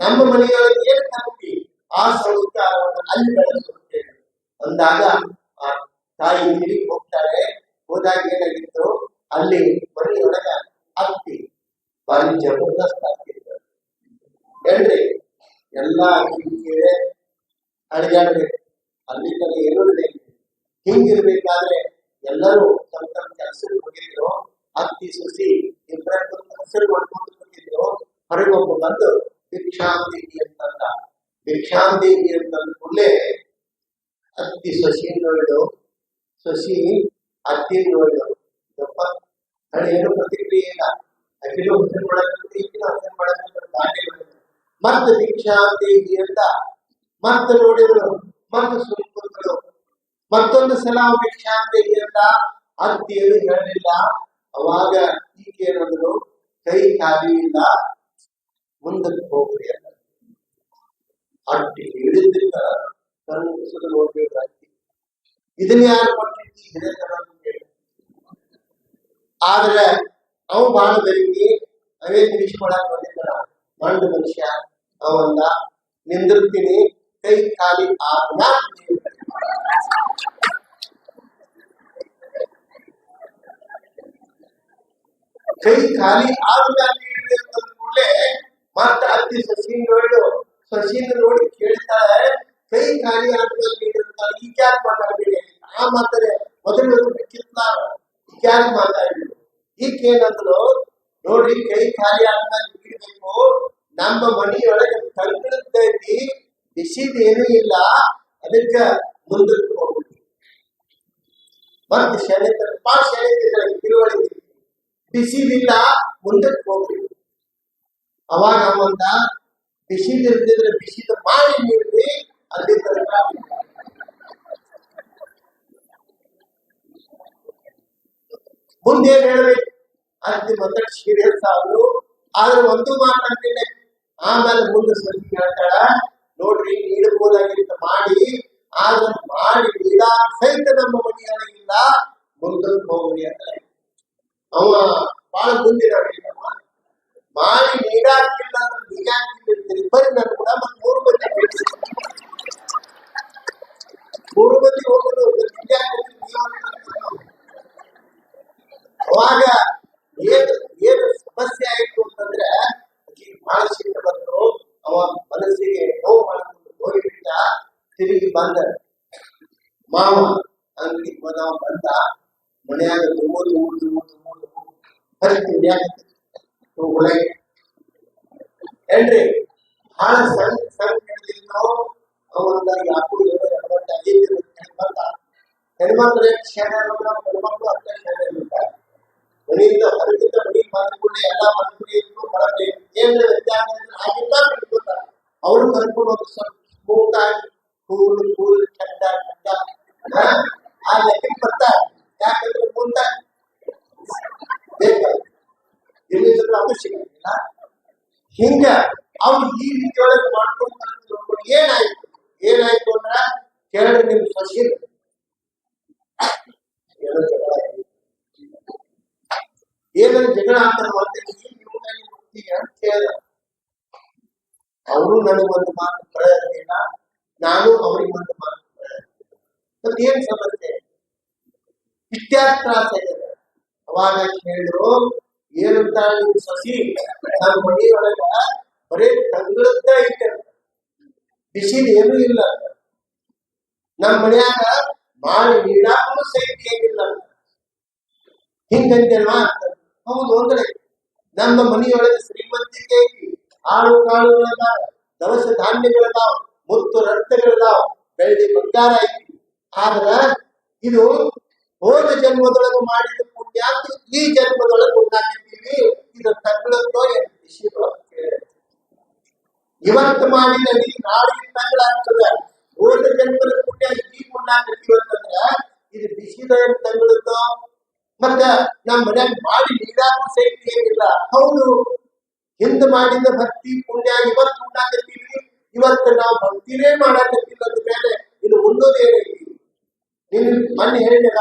ನಮ್ಮ ಮನೆಯೊಳಗೆ ಏನ್ ತಪ್ಪಿ ಆ ಸಂಸ್ಕಾರವನ್ನು ಅಲ್ಲಿ ಬೆಳೆಸುತ್ತೇವೆ. ಅಂದಾಗ ಆ ತಾಯಿ ಹಿಡಿಗೆ ಹೋಗ್ತಾರೆ ಹೋದಾಗ ಏನಾಗಿತ್ತು? ಅಲ್ಲಿ ಮನೆಯೊಳಗ ಅತ್ತಿ ಆಗ್ತಿತ್ತು ಹೇಳ್ರಿ, ಎಲ್ಲಾ ಕಿರಿಕಿರಿ ಅಡಿಗಾಡ್ಬೇಕು ಅಲ್ಲಿ ತನಕ ಏನೂ ಹಿಂಗಿರ್ಬೇಕಾದ್ರೆ ಎಲ್ಲರೂ ತಮ್ಮ ತಮ್ಮ ಕೆಲಸಕ್ಕೆ ಹೋಗಿದ್ರು. ಅತ್ತಿ ಸುಸಿ ಇಬ್ಬರ ಕೆಲಸ ಮಾಡ್ಕೊಂಡು ಹೋಗಿದ್ರು ಹೊರಗೊಬ್ಬ ಬಂದು ಭಿಕ್ಷಾಂದೇವಿ ಅಂತಂದ. ಭಿಕ್ಷಾಂದೇವಿ ಅಂತಂದ ಕೂಡಲೇ ಅತ್ತಿ ಸಸಿ ನೋಡು ಸಸಿ ಅತ್ತಿ ನೋಡು ಗಪ್ಪ ನಾನು ಏನು ಪ್ರತಿಕ್ರಿಯೆ ಇಲ್ಲ. ಅಕ್ಕಿನೂ ಹೆಸರು ಮಾಡಕ್ಕೆ ಈಗಿನ ಹೆಸರು ಮಾಡಕ್ಕೆ ದಾಂಡೆ ಮತ್ತೆ ಭಿಕ್ಷಾಂದೇವಿ ಅಂತ ಮತ್ತೆ ನೋಡಿದ್ರು, ಮತ್ತೆ ಸುಮ್ಮರು ಮತ್ತೊಂದು ಸಲ ಭಿಕ್ಷಾಂದೇವಿ ಅಂತ ಅತ್ತಿಯರು ಹೇಳಲಿಲ್ಲ ಅವಾಗ ಈಕೆ ಏನಂದ್ರು ಕೈ ಇಲ್ಲ. ಮುಂದಕ್ಕೆ ಹೋಗ್ರಿ ಅಂತ ಅಟ್ಟಿ ಹಿಡಿದ್ರಿಂದ ಕಣ್ಣು ಮುಗಿಸಲು ನೋಡ್ಬೇಕಾಗ್ತಿ ಇದನ್ನ ಯಾರು ಕೊಟ್ಟಿದ್ದಿ ಹಿರಿಯತನ ಅಂತ ಹೇಳಿ ಆದ್ರೆ ಅವ ಬಾಳ ಬೆರಿಗಿ ಅವೇ ತಿರ್ಸ್ಕೊಳಕ್ ಬಂದಿದ್ದಾನ ಮಂಡು ಮನುಷ್ಯ ಅವಂದ ನಿಂದಿರ್ತೀನಿ ಕೈ ಖಾಲಿ ಆದ್ನ ಕೈ ಖಾಲಿ ಆದ್ಮೇಲೆ ಕೂಡಲೇ ಮತ್ತೆ ಅತ್ತಿ ನೋಡು ಸಸಿನ್ ನೋಡಿ ಕೇಳ್ತಾಳೆ ಕೈ ಖಾಲಿ ಆದ್ಮೇಲೆ ಈಗ ಯಾಕೆ ಮಾತಾಡ್ಬೇಡಿ. ಆ ಮಾತಾರೆ ಮೊದಲು ಬಿಕ್ಕಿರ್ತಾರ ಈಗ ಯಾಕೆ ಮಾತಾಡಿದ್ರು ಈಗ ಏನಂದ್ರು ನೋಡ್ರಿ ಕೈ ಖಾಲಿ ಆದ್ಮೇಲೆ ಬಿಡಬೇಕು ನಮ್ಮ ಮನೆಯೊಳಗೆ ಬಿಸಿದ ಬಿಸಿದೇನೂ ಇಲ್ಲ. ಅದಕ್ಕೆ ಮುಂದಕ್ಕೆ ಹೋಗ್ಬಿಟ್ಟು ಮತ್ತೆ ಶನಿ ಬಾ ಶನಿ ತಿಳುವಳಿಕೆ ಬಿಸಿದಿಲ್ಲ ಮುಂದಕ್ಕೆ ಹೋಗ್ರಿ ಅವಾಗ ಅವಂದ ಬಿಸಿಲಿರ್ದಿದ್ರೆ ಬಿಸಿದ ಮಾಡಿ ನೀಡಿ ಅಲ್ಲಿ ಮುಂದೆ ಏನ್ ಹೇಳ್ಬೇಕು? ಅಲ್ಲಿ ಮತ್ತೆ ಸೀರಿಯಸ್ ಆದ್ರು ಆದ್ರೆ ಒಂದು ಮಾತಾಡ್ತೀನಿ ಆಮೇಲೆ ಮುಂದೆ ಸರಿ ಹೇಳ್ತಾಳ. ನೋಡ್ರಿ ನೀಡಬಹುದಾಗಿಂತ ಮಾಡಿ, ಆದ್ರೆ ಮಾಡಿ ನೀಡ ಸಹಿತ ನಮ್ಮ ಮನೆಯೊಳಗಿಲ್ಲ ಮುಂದಕ್ಕೆ ಹೋಗ್ರಿ ಅಂತ ಅವ ಬಹಳ ಮುಂದಿನ ಹೇಳಿದವ ಮಾಡಿ ನೀಡಾಕಿಲ್ಲ ಅಂದ್ರೆ ನೀಡಾಕಿರ್ತೀರಿ ಬರೀ ನಾನು ಕೂಡ ಮತ್ತೆ ಮೂರು ಮಂದಿ ಬಿಡಿಸಿ ಮೂರು ಮಂದಿ ಹೋಗೋದು ನೀಡಾಕಿರ್ತೀರಿ ನೀವು ಅಂತ ಅಂದ್ರು. ಅವಾಗ ಏನು ಏನು ಸಮಸ್ಯೆ ಆಯ್ತು ಅಂತಂದ್ರೆ ಆಕಿಗೆ ಬಹಳ ಸಿಟ್ಟು ಬಂತು ಅವ ಮನಸ್ಸಿಗೆ ನೋವು ಮಾಡ್ಕೊಂಡು ಹೋಗಿಬಿಟ್ಟ ತಿರುಗಿ ಬಂದ ಮಾವ ಅಂಗಡಿ ಹೋದವ ಬಂದ ಮನ್ಯಾಗ ತುಂಬುದು ಉಂಡು ಉಂಡು ಉಂಡು ಹರಿತು ಒಳಗೆ ಹೇಳ್ರಿ ಬಹಳ ಸಣ್ಣ ಸಣ್ಣ ಹಿಡಿದಿದ್ದು ಅವಂದ ಯಾಕೂ ಏನೋ ಎಡವಟ್ಟು ಆಗೈತಿ ಅಂತ ಬಂದ ಹೆಣ್ಮಕ್ಳು ಎಷ್ಟು ಶಾಣೆ ಆಗ್ಬೇಕು, ಹೆಣ್ಮಕ್ಳು ಅಷ್ಟೇ ಶಾಣೆ ಇರ್ತಾರೆ ಮನೆಯಿಂದ ಹೊರಗಿಂದ ಮನೆಗೆ ಬಂದ ಕೂಡಲೇ ಎಲ್ಲ ಮನೆಗೆ ಇಟ್ಟು ಹೊರಗೆ ಏನ್ ವ್ಯತ್ಯಾಸ ಅಂದ್ರೆ ಆಗಿಲ್ಲ ಬಿಟ್ಕೊತಾರೆ ಅವರು ಕರ್ಕೊಂಡು ಹೋಗಿ ಸ್ವಲ್ಪ ಸ್ಮೂತ್ ಆಗಿ ಕೂಲ್ ಕೂಲ್ ಚಂದ ಚಂದ ಹಾ? ಆ ಲೆಕ್ಕಕ್ಕೆ ಬರ್ತಾರೆ ಯಾಕಂದ್ರೆ ಮುಂದೆ ಬೇಕಾದ್ರೆ ಎಲ್ಲಿದ್ರು ಅದು ಸಿಗಂಗಿಲ್ಲ ಹಿಂಗ ಅವ್ರು ಈ ರೀತಿಯೊಳಗೆ ಮಾಡ್ಕೊಂಡು ಬಂದ್ರು. ಏನಾಯ್ತು? ಏನಾಯ್ತು ಅಂದ್ರ ಕೇಳಿದ್ರೆ ನಿಮ್ ಸಸಿ ಏನಂದ್ರೆ ಜಗಳ ಆಗ್ತಾರ ನನಗೆ ಗೊತ್ತೀಗ ಅಂತ ಕೇಳಿದ. ಅವರು ನನಗೊಂದು ಮಾತು ಬರೋದಿಲ್ಲ ನಾನು ಅವ್ರಿಗೆ ಒಂದು ಮಾತು ಬರೋದಿಲ್ಲ ಮತ್ತೆ ಏನ್ ಸಮಸ್ಯೆ? ಇತ್ಯಾದಿ ತ್ರಾಸ ಆಗಿದೆ ಅವಾಗ ಕೇಳಿದ್ರು, ಏನಂತ ನೀವು ಸಸಿ ನಾನು ಮನೆಯೊಳಗ ಬರೇ ತಂಗಳದ್ದ ಐತೆ. ಬಿಸಿಲು ಏನೂ ಇಲ್ಲ. ನಮ್ಮ ಮನ್ಯಾಗ ಮಾಡಿ ನೀಡಾಕೂ ಸಹಿತ ಏನಿಲ್ಲ. ಹಿಂಗಂತಲ್ವಾ ಹೌದು, ಅಂದ್ರೆ ನಮ್ಮ ಮನೆಯೊಳಗೆ ಶ್ರೀಮಂತಿಕೆ ಐತಿ. ಆಳು ಕಾಳುಗಳದಾವ ದವಸ ಧಾನ್ಯಗಳದಾವ, ಮುತ್ತು ರಕ್ತಗಳದಾವ, ಬೆಳ್ಳಿ ಬಂಗಾರ ಐತಿ. ಆದ್ರ ಇದು ಹೋದ ಜನ್ಮದೊಳಗೆ ಮಾಡಿದ ಪುಣ್ಯ, ಈ ಜನ್ಮದೊಳಗೆ ಉಂಟಾಗಿದ್ದೀವಿ ಇದು ತಗ್ಳತ್ತೋ ಏನು ಬಿಸಿಲೋ. ಇವತ್ತು ಮಾಡಿದ ನೀ ನಾಳೆ ತಂಗಳಾಗ್ತದೆ. ಹೋದ ಜನ್ಮದ ಪುಣ್ಯ ಈ ಉಂಟಾಕತ್ತೀವಿ ಅಂತಂದ್ರೆ ಇದು ಬಿಸಿದ ಏನ್ ಮತ್ತೆ ನಮ್ಮ ಮನ್ಯಾಗ ಮಾಡಿ ನೀಡಾಕು ಸಹಿತ ಏನಿಲ್ಲ. ಹೌದು, ಹಿಂದೆ ಮಾಡಿದ ಭಕ್ತಿ ಪುಣ್ಯ ಇವತ್ತು ಉಂಟಾಕತ್ತೀವಿ ಇವತ್ತು ನಾವು ಭಕ್ತಿನೇ ಮಾಡಾಕತ್ತಿಲ್ಲ ಅಂದ ಮೇಲೆ ಇದು ಮುಂದೋದೇನೈತಿ ನೀನು ಮಣ್ಣು ಹೇಳಿದ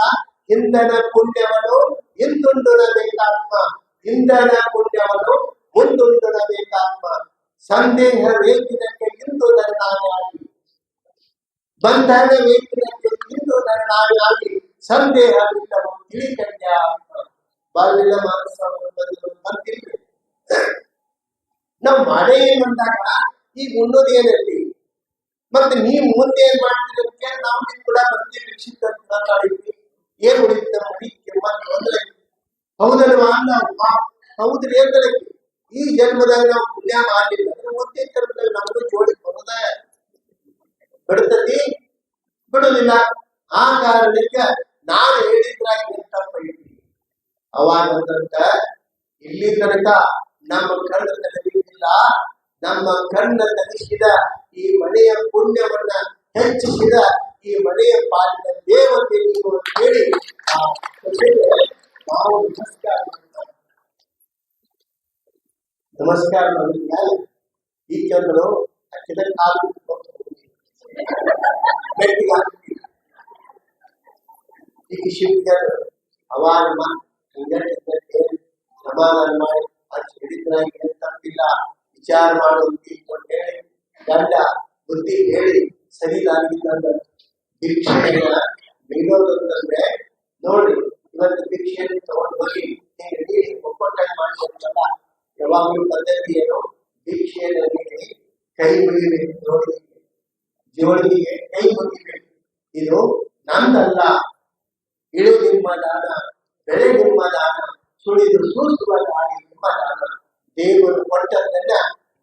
ಇಂಧನ ಪುಣ್ಯವನ್ನು ಹಿಂದುಂಡುಣಬೇಕಾತ್ಮ ಇಂಧನ ಪುಣ್ಯವನ್ನು ಮುಂದುಂಡುಣಬೇಕಾತ್ಮ ಸಂದೇಹ ವೇಗಿನಕ್ಕೆ ಇಂದು ನರನಾಗಿ ಬಂಧನ ವೇಗಿನಕ್ಕೆ ಇಂದು ನರನಾಗಿ ಸಂದೇಹ ಬಿಟ್ಟವು ಬಾಲ್ಯದ ಮಾನಸ ಬಂದಿಲ್ಲ ನಾವು ಮಾಡೇ ಬಂದಾಗ ಈಗ ಉಣ್ಣೋದು ಏನಲ್ಲಿ ಮತ್ತೆ ನೀವು ಮುಂದೆ ಏನ್ ಮಾಡ್ತೀರಿ ಅಂತ ನಾವು ನಿಮ್ ಕೂಡ ಬರ್ತೀವಿ ವೀಕ್ಷಿತ ಮಾತಾಡಿದ್ವಿ. ಏನ್ ಕೆಮ್ಮತ್ ತೊಂದ್ರೆ ಹೌದಲ್ವಾ? ಹೌದು ಹೌದ್ರಿ ಅಂದ್ರೆ ಈ ಜನ್ಮದಾಗ ನಾವು ಪುಣ್ಯ ಮಾಡಲಿಲ್ಲ. ಅಂದ್ರೆ ಮುಂದಿನ ಜನ್ಮದಾಗ ನಮಗೂ ಜೋಡಿ ಬರೋದ ಬಿಡ್ತತಿ ಬಿಡುದಿಲ್ಲ ಆ ಕಾರಣಕ್ಕೆ ನಾನು ಹೇಳಿದ್ರಾಗ ಏನ್ ತಪ್ಪೈತಿ ಅವಾಗ ಇಲ್ಲಿ ತನಕ ನಮ್ಮ ಕಣ್ಣು ತೆಗೆದಿಲ್ಲ ನಮ್ಮ ಕಣ್ಣ ತಗಿಸಿದ ಈ ಮನೆಯ ಪುಣ್ಯವನ್ನ ಹೆಚ್ಚಿಸಿದ ಈ ಮನೆಯ ಪಾಲಿನ ದೇವತೆ ಹೇಳಿ ನಾವು ನಮಸ್ಕಾರ ನಮಸ್ಕಾರ ಮೇಲೆ ಈ ಚಂದ್ರು ಸಮಾಧಾನ ಮಾಡಿ ಅಷ್ಟು ತಪ್ಪಿಲ್ಲ ವಿಚಾರ ಮಾಡುವಂತೆ ಗಂಡ ಬುದ್ಧಿ ಹೇಳಿ ಸರಿ ನೀಡೋದಂತಂದ್ರೆ ನೋಡಿ, ಇವತ್ತು ಭಿಕ್ಷೆಯನ್ನು ತಗೊಂಡು ಹೋಗಿ ಯಾವಾಗಲೂ ಪದ್ಧತಿಯನ್ನು ದೀಕ್ಷೆಯಲ್ಲಿ ನೀಡಿ ಕೈ ಮುಗಿಬೇಕು ನೋಡಿ ಜೋಡಿಗೆ ಕೈ ಮುಗಿಬೇಕು ಇದು ನಂದಲ್ಲ. ಇಳು ನಿಮ್ಮ ದಾನ, ಬೆಳೆ ನಿಮ್ಮ ದಾನ, ಸುಳಿದು ಸೂಸುವ ದಾರಿ ನಿಮ್ಮ ದಾನ. ದೇವರು ಕೊಟ್ಟದ್ದನ್ನ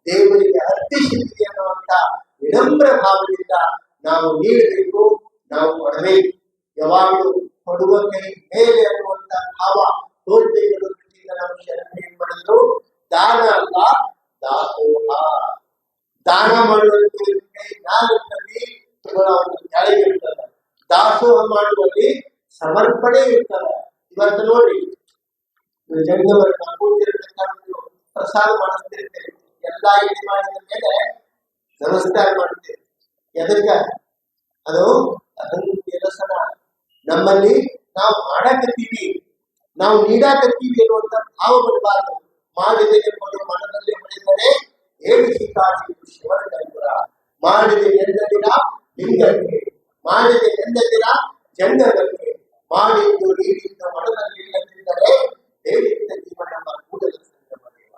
ದೇವರಿಗೆ ಅರ್ಪಿಸಿದ್ವಿ ಅನ್ನುವಂತ ವಿನಮ್ರ ಭಾವದಿಂದ ನಾವು ನೀಡಬೇಕು, ನಾವು ಕೊಡಬೇಕು. ಯಾವಾಗಲೂ ಕೊಡುವ ಕೈ ಮೇಲೆ ಅನ್ನುವಂತ ಭಾವ ದೃಷ್ಟಿಯಿಂದ ನಾವು ಮಾಡಿದ್ರು ದಾನ ಅಲ್ಲ ದಾಸೋಹ. ದಾನ ಅವನು ಕೆಳಗೆ ಇರ್ತದೆ ದಾಸೋಹ ಮಾಡುವಲ್ಲಿ ಸಮರ್ಪಣೆ ಇರ್ತದೆ. ಇವತ್ತು ನೋಡಿ ಕೂತಿರ್ತಕ್ಕಂಥ ಪ್ರಸಾದ ಮಾಡಿಸ್ತಿರ್ತೇವೆ ಎಲ್ಲ ಇಲ್ಲಿ ಮಾಡಿದ ಮೇಲೆ ನಮಸ್ಕಾರ ಮಾಡ್ತೇವೆ ಎದಕ್ಕ ಅದು ಅದನ್ನು ನಮ್ಮಲ್ಲಿ ನಾವು ಮಾಡಾಕತ್ತೀವಿ. ನಾವು ನೀಡಾಕತ್ತೀವಿ ಅನ್ನುವಂತ ಭಾವ ಬರಬಾರದು. ಮಾಡಿದೆ ಎಂಬುದು ಮನದಲ್ಲಿ ಹೊಳೆದರೆ ಹೇಳಿಸಿ ಕಾಡಿ ಶಿವನ ಕೈಪುರ ಮಾಡಿದೆ ಎಂದದಿನ ಲಿಂಗಕ್ಕೆ ಮಾಡಿದೆ ಎಂದದಿನ ಜಂಗಕ್ಕೆ ಮಾಡಿದ್ದು ನೀಡಿದ್ದು ಮನದಲ್ಲಿ ಇಲ್ಲದಿದ್ದರೆ ಹೇಳಿದ್ದ ಜೀವನ ನಮ್ಮ ಕೂಡಲ ಸಂಗಮ ದೇವ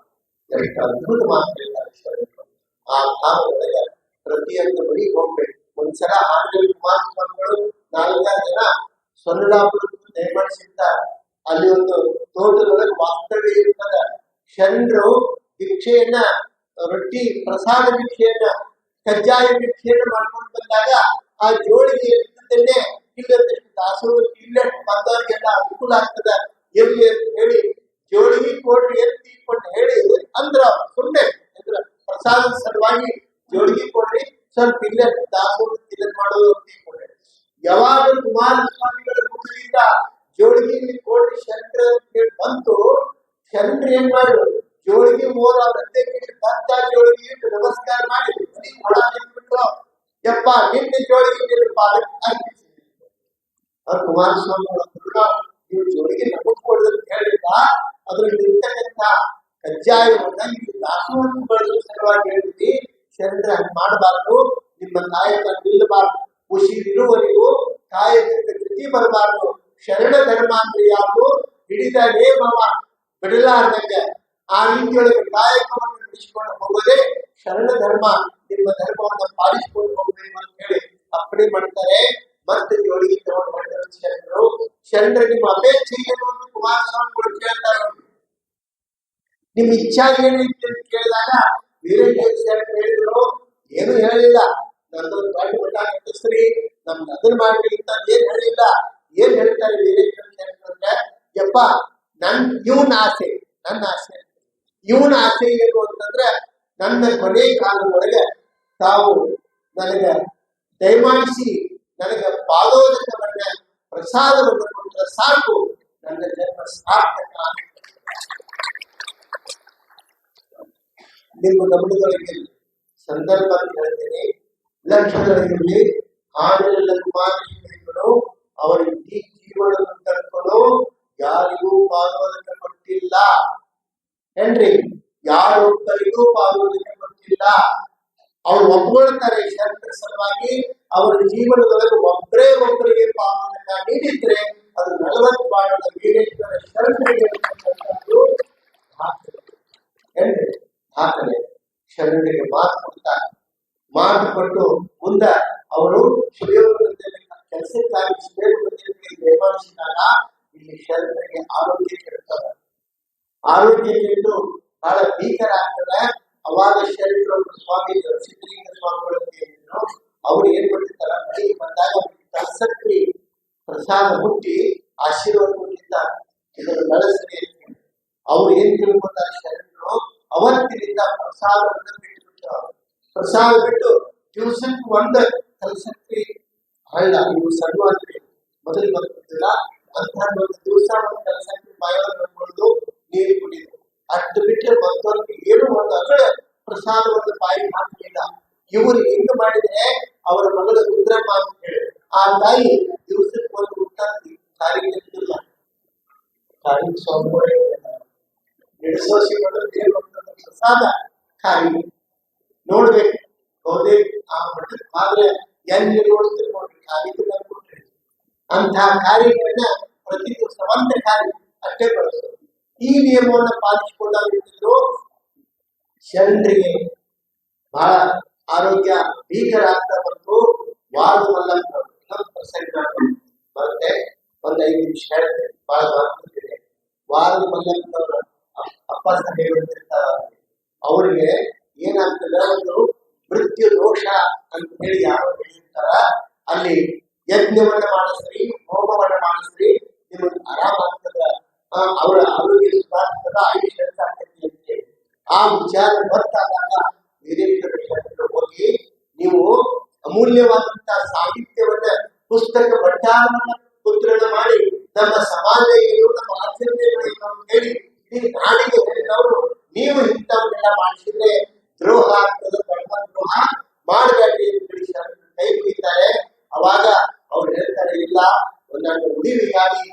ಎಷ್ಟು ಅದ್ಭುತ ಮಾತು ಹೇಳ್ತಾರೆ ಶರಣರು. ಆ ಭಾವದೊಳಗೆ ಪ್ರತಿಯೊಂದು ಬಳಿ ಹೋಗ್ಬೇಕು ಒಂದ್ಸಲ ಆಂಜನೇಯ ಕುಮಾರಸ್ವಾಮಿಗಳು ನಾಲ್ಕಾರು ಜನ ಸೊಲ್ಲಾಪುರ ದಯಮಾಡಿಸಿರ್ತಾರೆ ಅಲ್ಲಿ ಒಂದು ತೋಟದೊಳಗೆ ವಾಸ್ತವ್ಯ ಇರ್ತದ ಶರಣರು ಭಿಕ್ಷೆಯನ್ನ, ರೊಟ್ಟಿ ಪ್ರಸಾದ ಭಿಕ್ಷೆಯನ್ನ, ಕಜ್ಜಾಯ ಭಿಕ್ಷೆಯನ್ನ ಮಾಡ್ಕೊಂಡು ಬಂದಾಗ ಆ ಜೋಳಿಗೆ ಇರ್ತದನ್ನೇ ಇಲ್ಲದಷ್ಟು ದಾಸೋಹ ಇಲ್ಲೇ ಬಂದವರಿಗೆಲ್ಲ ಅನುಕೂಲ ಆಗ್ತದ ಎಲ್ಲಿ ಅಂತ ಹೇಳಿ ಜೋಳಿಗೆ ಕೊಡ್ರಿ ಎತ್ತಿ ಕೊಟ್ಟು ಹೇಳಿ ಅಂದ್ರ ಸುಮ್ಮನೆ ಅಂದ್ರ ಪ್ರಸಾದ ಸಲುವಾಗಿ ಜೋಳಿಗೆ ಕೊಡ್ರಿ, ಸ್ವಲ್ಪ ಇಲ್ಲೇ ದಾಸೋಹ ಇದನ್ನ ಮಾಡೋದು ಅಂತ ಕೊಡ್ರಿ ಯಾವಾಗ ಕುಮಾರಸ್ವಾಮಿಗಳ ಮುಖದಿಂದ ಜೋಳಿಗೆ ಕೊಡ್ರಿ ಶಂಕರ ಬಂತು ಶಂಕರ ಏನ್ ಮಾಡಿದ್ರು ಜೋಳಿಗೆ ಮೂರ ರಸ್ತೆ ಭತ್ತ ಜೋಳಿಗೆ ನಮಸ್ಕಾರ ಮಾಡಿ ಒಳ ಬಿಟ್ರು ಯಪ್ಪ, ನಿನ್ನ ಜೋಳಿಗೆ ಅರ್ಪಿಸಿದ್ರು ಅವ್ರು ಕುಮಾರಸ್ವಾಮಿ ಜೋಳಿಗೆ ನಮಗ್ ಹೇಳಿಲ್ಲ ಅದ್ರಲ್ಲಿ ಇರ್ತಕ್ಕಂತ ಕಜ್ಜಾಯವನ್ನ ನೀವು ದಾಸವನ್ನು ಬಳಸುವ ಚಂದ್ರ ಮಾಡಬಾರ್ದು, ನಿಮ್ಮ ಕಾಯಕ ನಿಲ್ಲಬಾರ್ದು ಉಸಿರಿರುವರೆಗೂ ಕಾಯಕಕ್ಕೆ ಕೃತಿ ಬರಬಾರ್ದು, ಶರಣ ಧರ್ಮ ಅಂದ್ರೆ ಯಾವುದು ಹಿಡಿದ ನೇಮವ ಬಿಡಲಾರ್ದಂಗ ಆ ರೀತಿಯೊಳಗೆ ಕಾಯಕವನ್ನು ನಡೆಸಿಕೊಂಡು ಹೋಗೋದೇ ಶರಣ ಧರ್ಮ, ನಿಮ್ಮ ಧರ್ಮವನ್ನು ಪಾಲಿಸಿಕೊಂಡು ಹೋಗಬೇಕು ಅಂತ ಹೇಳಿ ಅಪ್ಪಣೆ ಮಾಡ್ತಾರೆ. ಮತ್ತೆ ಜೋಳಿಗೆ ತಗೊಂಡು ಶರಣರು ಶರಣರ ನಿಮ್ಮ ಅಪೇಕ್ಷೆ ಏನು ಅಂತ ಕುಮಾರಸ್ವಾಮಿಗಳು ಕೇಳ್ತಾರೆ ನಿಮ್ಮ ಇಚ್ಛಾ ಏನೈತಿ ಅಂತ ಕೇಳಿದಾಗ ವೀರೇಂದ್ರ ಶರಣರು ಹೇಳಿದ್ರು, ಏನು ಹೇಳಲಿಲ್ಲ. ನನ್ನ ದೊಡ್ಡ ಮಠ ಕಟ್ಟಿಸ್ರಿ ನಮ್ದು ಅದನ್ನ ಮಾಡ್ರಿ ಅಂತ ಏನ್ ಹೇಳಿಲ್ಲ. ಏನ್ ಹೇಳ್ತಾರೆ ವೀರೇಂದ್ರ ಶರಣರು ಅಂದ್ರೆ, ಯಪ್ಪ ನನ್ ಇವನ್ ಆಸೆ, ನನ್ನ ಆಸೆ. ಇವನ ಆಸೆ ಏನು ಅಂತಂದ್ರೆ ನನ್ನ ಕೊನೆ ಕಾಲದೊಳಗೆ ತಾವು ನನಗ ದಯಮಾಡಿಸಿ, ನನಗ ಪಾದೋದಕವನ್ನ, ಪ್ರಸಾದವನ್ನು ಕೊಟ್ಟರೆ ಸಾಕು. ನನ್ನ ಜನ್ಮ ಸಾರ್ಥಕ ಆಗುತ್ತೆ. ನಿಮ್ಮ ಗಮನದೊಳಗೆ ಸಂದರ್ಭ ಅಂತ ಹೇಳ್ತೇನೆ ಲಕ್ಷಣದಲ್ಲಿ ಆಡಳಿತ ಕುಮಾರಸ್ವಾಮಿಗಳು ಅವರ ಇಡೀ ಜೀವನದ ತಕ್ಕಲು ಯಾರಿಗೂ ಪಾದೋದಕ ಕೊಟ್ಟಿಲ್ಲ ಏನ್ರಿ ಯಾರೊಬ್ಬರಿಗೂ ಪಾದೋದಕ ಕೊಟ್ಟಿಲ್ಲ ಗೊತ್ತಿಲ್ಲ ಅವ್ರು ಒಪ್ಕೊಳ್ತಾರೆ ಶರಣರ ಸಲುವಾಗಿ ಅವರ ಜೀವನದೊಳಗೆ ಒಬ್ಬರೇ ಒಬ್ಬರಿಗೆ ಪಾವನ ನೀಡಿದ್ರೆ ಅವ್ರು ಏನ್ ಮಾಡ್ತಿರ್ತಾರ ಮಳಿ ಬಂದಾಗ ಕಸಕ್ರಿ ಪ್ರಸಾದ ಹುಟ್ಟಿ ಆಶೀರ್ವಾದ ಬಳಸ್ರಿ ಅಂತ ಹೇಳಿ. ಅವ್ರು ಏನ್ ತಿಳ್ಕೊತಾರೆ ಶರಣರು ಅವತ್ತಿನಿಂದ ಪ್ರಸಾದವನ್ನು ಬಿಟ್ಟು ಪ್ರಸಾದ ಬಿಟ್ಟು ದಿವಸಕ್ಕೆ ಒಂದ ಕಲಸಕ್ರಿ ಹಳ್ಳ ಇವು ಸಣ್ಣ ಮೊದಲು ಬರ್ತಿದ್ದಿಲ್ಲ ಒಂದು ದಿವಸ ಒಂದು ಕಲಸಕ್ರಿ ಹಾಕೊಳ್ಳೋದು ನೀರು ಕುಡಿಯೋದು ಅಷ್ಟು ಬಿಟ್ಟರೆ ಮತ್ತೊಂದು ಏನು ಒಂದು ಅಗಳ ಪ್ರಸಾದವನ್ನು ಬಾಯಿ ಹಾಕಲಿಲ್ಲ. ಇವರು ಹೆಂಗ್ ಮಾಡಿದ್ರೆ ಅವರ ಮಗಳ ರುದ್ರಮ್ಮ ಅಂತ ಹೇಳಿ, ಆ ತಾಯಿ ದಿವಸಕ್ಕೆ ಒಂದು ಊಟ ನಡೆಸೋಸಿ ಮೊದಲು ದೇವ್ರ ಪ್ರಸಾದ ಕಾಯಿ ನೋಡ್ಬೇಕು ಹೌದೇ ಆ ಮಠದ ಆದ್ರೆ ಎಲ್ಲಿ ನೋಡ್ತೀರಿ ನೋಡ್ರಿ ಕಾರ್ಯಕ್ರಮ ಕೊಟ್ರಿ. ಅಂತಹ ಕಾರ್ಯಗಳನ್ನ ಪ್ರತಿ ದಿವಸ ಒಂದೇ ಕಾರ್ಯ ಅಷ್ಟೇ ಬಳಸೋದು ಈ ನಿಯಮವನ್ನ ಪಾಲಿಸಿಕೊಂಡಾಗಿರ್ತಿದ್ರು ಶರಣರಿಗೆ ಬಹಳ ಆರೋಗ್ಯ ಭೀಕರ ಆಗ್ತಾ ಇನ್ನೊಂದು ಪ್ರಸಂಗ ಬರುತ್ತೆ. ಒಂದ್ ಐದು ನಿಮಿಷ ಹೇಳ್ತೇನೆ. ಬಹಳ ಬರ್ತಿದೆ ವಾರ್ಡ್ ಮಲ್ಲಂತವ್ರ ಅಪ್ಪ ಸಹ ಅವ್ರಿಗೆ ಏನಾಗ್ತದೆ ಒಂದು ಮೃತ್ಯು ದೋಷ ಅಂತ ಹೇಳಿ ಯಾರು ಹೇಳಿರ್ತಾರ. ಅಲ್ಲಿ ಯಜ್ಞವನ್ನ ಮಾಡಿಸ್ರಿ, ಹೋಮವನ್ನ ಮಾಡಿಸ್ರಿ ನಿಮಗೆ ಆರಾಮ ಆಗ್ತದ. ಅವರ ಆರೋಗ್ಯ ಸುಧಾರಿಸ್ತದ ಆಯುಷ್ಯ ಹೇಳಿ. ಆ ವಿಚಾರ ಗೊತ್ತಾದಾಗ ವೀರೇಶ್ವರ ಶರಣರು ಹೋಗಿ ನೀವು ಅಮೂಲ್ಯವಾದಂತಹ ಸಾಹಿತ್ಯವನ್ನ, ಪುಸ್ತಕ ಭಂಡಾರವನ್ನ ಮುದ್ರಣ ಮಾಡಿ ನಮ್ಮ ಸಮಾಜ ಏನು ನಮ್ಮ ಆಚರಣೆಗಳು ಹೇಳಿ ಇಡೀ ನಾಡಿಗೆ ಹೇಳಿದವರು, ನೀವು ಇಂಥವನ್ನೆಲ್ಲ ಮಾಡಿಸಿದ್ರೆ ದ್ರೋಹ ದ್ರೋಹ? ಮಾಡಬೇಡಿ ಅಂತ ಹೇಳಿ ಶರಣರು ಕೈ ಮುಗಿತಾರೆ. ಅವಾಗ ಅವ್ರು ಹೇಳ್ತಾರೆ, ಇಲ್ಲ, ಒಂದೊಂದು ಉಳಿವಿಗಾಗಿ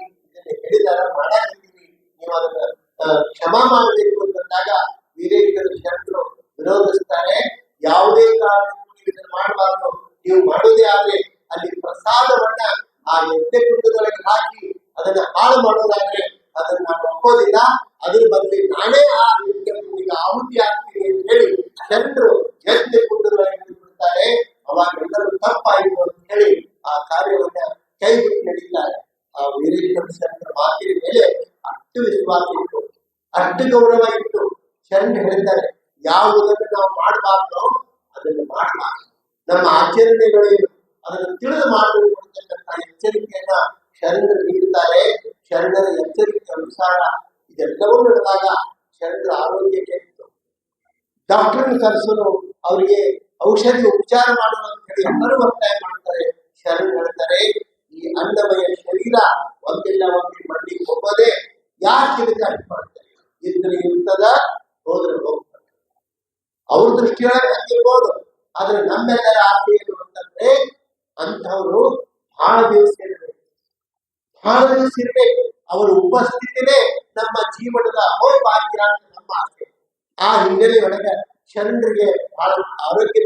ಹೇಳಿದಾರ ಮಾಡಾಕಿದ್ದೀವಿ ನೀವು ಅದನ್ನ ಕ್ಷಮ ಕ್ಷಮಾ ಮಾಡಬೇಕು. ಅಂತಂದಾಗ ವಿವೇಕರು ಜನರು ವಿರೋಧಿಸ್ತಾರೆ. ಯಾವುದೇ ಕಾರಣಕ್ಕೂ ನೀವು ಇದನ್ನ ಮಾಡಬಾರ್ದು. ನೀವು ಮಾಡೋದೇ ಆದ್ರೆ ಅಲ್ಲಿ ಪ್ರಸಾದವನ್ನ ಆ ಯಜ್ಞಕುಂಡದೊಳಗೆ ಹಾಕಿ ಅದನ್ನ ಹಾಳು ಮಾಡೋದಾದ್ರೆ ಅದನ್ನ ನಾನು ಒಪ್ಪೋದಿಲ್ಲ. ಅದ್ರ ಬದಲಿ ನಾನೇ ಆ ಯಜ್ಞಕುಂಡಿಗೆ ಆಹುತಿ ಆಗ್ತೀನಿ ಅಂತ ಹೇಳಿ ಶರಣರು ಯಜ್ಞಕುಂಡದೊಳಗೆ ಬಿಡ್ತಾರೆ ಅವಾಗ ಎಲ್ಲರೂ ತಪ್ಪಾಯಿತು ಅಂತ ಹೇಳಿ ಆ ಕಾರ್ಯವನ್ನ ಕೈ ಬಿಟ್ಟು ನಡೀತಾರೆ ಆ ವೀರೇಶ್ವರ ಮಾತಿನ ಮೇಲೆ ಅಷ್ಟು ವಿಶ್ವಾಸ ಇತ್ತು. ಅಷ್ಟು ಗೌರವ ಇತ್ತು ಶರಣ ಹೇಳ್ತಾರೆ ಯಾವುದನ್ನು ನಾವು ಮಾಡಬಾರ್ದು ಅದನ್ನು ಮಾಡಬಾರ್ದು ನಮ್ಮ ಆಚರಣೆಗಳೇನು ಅದನ್ನು ತಿಳಿದು ಮಾಡಬೇಕು ಎಚ್ಚರಿಕೆಯನ್ನ ಶರಣರು ನೀಡುತ್ತಾರೆ ಶರಣರ ಎಚ್ಚರಿಕೆ ಅನುಸಾರ ಇದೆಲ್ಲವೂ ನಡೆದಾಗ ಶರಣರ ಆರೋಗ್ಯ ಕೆಟ್ಟು ಡಾಕ್ಟರ್ ಕರೆಸಲು ಅವರಿಗೆ ಔಷಧಿ ಉಪಚಾರ ಮಾಡುವಂತ ಹೇಳಿ ಎಲ್ಲರೂ ಒತ್ತಾಯ ಮಾಡ್ತಾರೆ. ಶರಣ ಹೇಳ್ತಾರೆ, ಈ ಅಂಡಮಯ ಶರೀರ ಒಂದಿಲ್ಲ ಒಂದಿ ಮಣ್ಣಿ ಹೋಗದೆ ಯಾಕೆ ಅಡ್ಡಿ ಮಾಡ್ತಾರೆ. ಇದ್ರೆ ಇರ್ತದ ಹೋದ್ರೆ ಹೋಗ್ತಾರೆ. ಅವ್ರ ದೃಷ್ಟಿಯೊಳಗೆ ಹಂಗಿರ್ಬೋದು. ಆದ್ರೆ ನಮ್ಮೆಲ್ಲರ ಆಸೆ ಏನು ಅಂತಂದ್ರೆ ಅಂಥವ್ರು ಬಹಳ ದಿವಸ ಬಹಳ ದಿವಸ ಇರ್ಬೇಕು. ಅವರ ಉಪಸ್ಥಿತಿನೇ ನಮ್ಮ ಜೀವನದ ಅಹೋಭಾಗ್ಯ ಅಂತ ನಮ್ಮ ಆಸೆ. ಆ ಹಿನ್ನೆಲೆಯೊಳಗೆ ಶರಣರಿಗೆ ಬಹಳ ಆರೋಗ್ಯ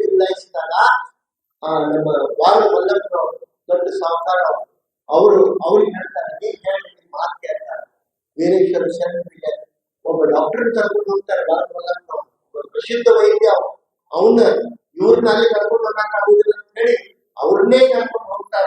ಆ, ನಮ್ಮ ವಾರ ಮಲ್ಲಪ್ಪನ ದೊಡ್ಡ ಸಾಹುಕಾರ ಅವರು ಅವ್ರಿಗೆ ಹೇಳ್ತಾರೆ ಏನ್ ಹೇಳಿ ನಿಮ್ ಮಾತು ಕೇಳ್ತಾರೆ ವೀರೇಶ್ವರ ಶರಣರಿಗೆ ಒಬ್ಬ ಡಾಕ್ಟರ್ ಕರ್ಕೊಂಡು ಹೋಗ್ತಾರೆ ವಾರ ಮಲ್ಲಪ್ಪನ ಒಬ್ಬ ಪ್ರಸಿದ್ಧ ವೈದ್ಯ ಅವನ್ನ ಇವ್ರನ್ನ ಅಲ್ಲಿ ಕರ್ಕೊಂಡು ಹೋಗಕ್ ಆಗುದಿಲ್ಲ ಅಂತ ಹೇಳಿ ಅವ್ರನ್ನೇ ಕರ್ಕೊಂಡು ಹೋಗ್ತಾರೆ.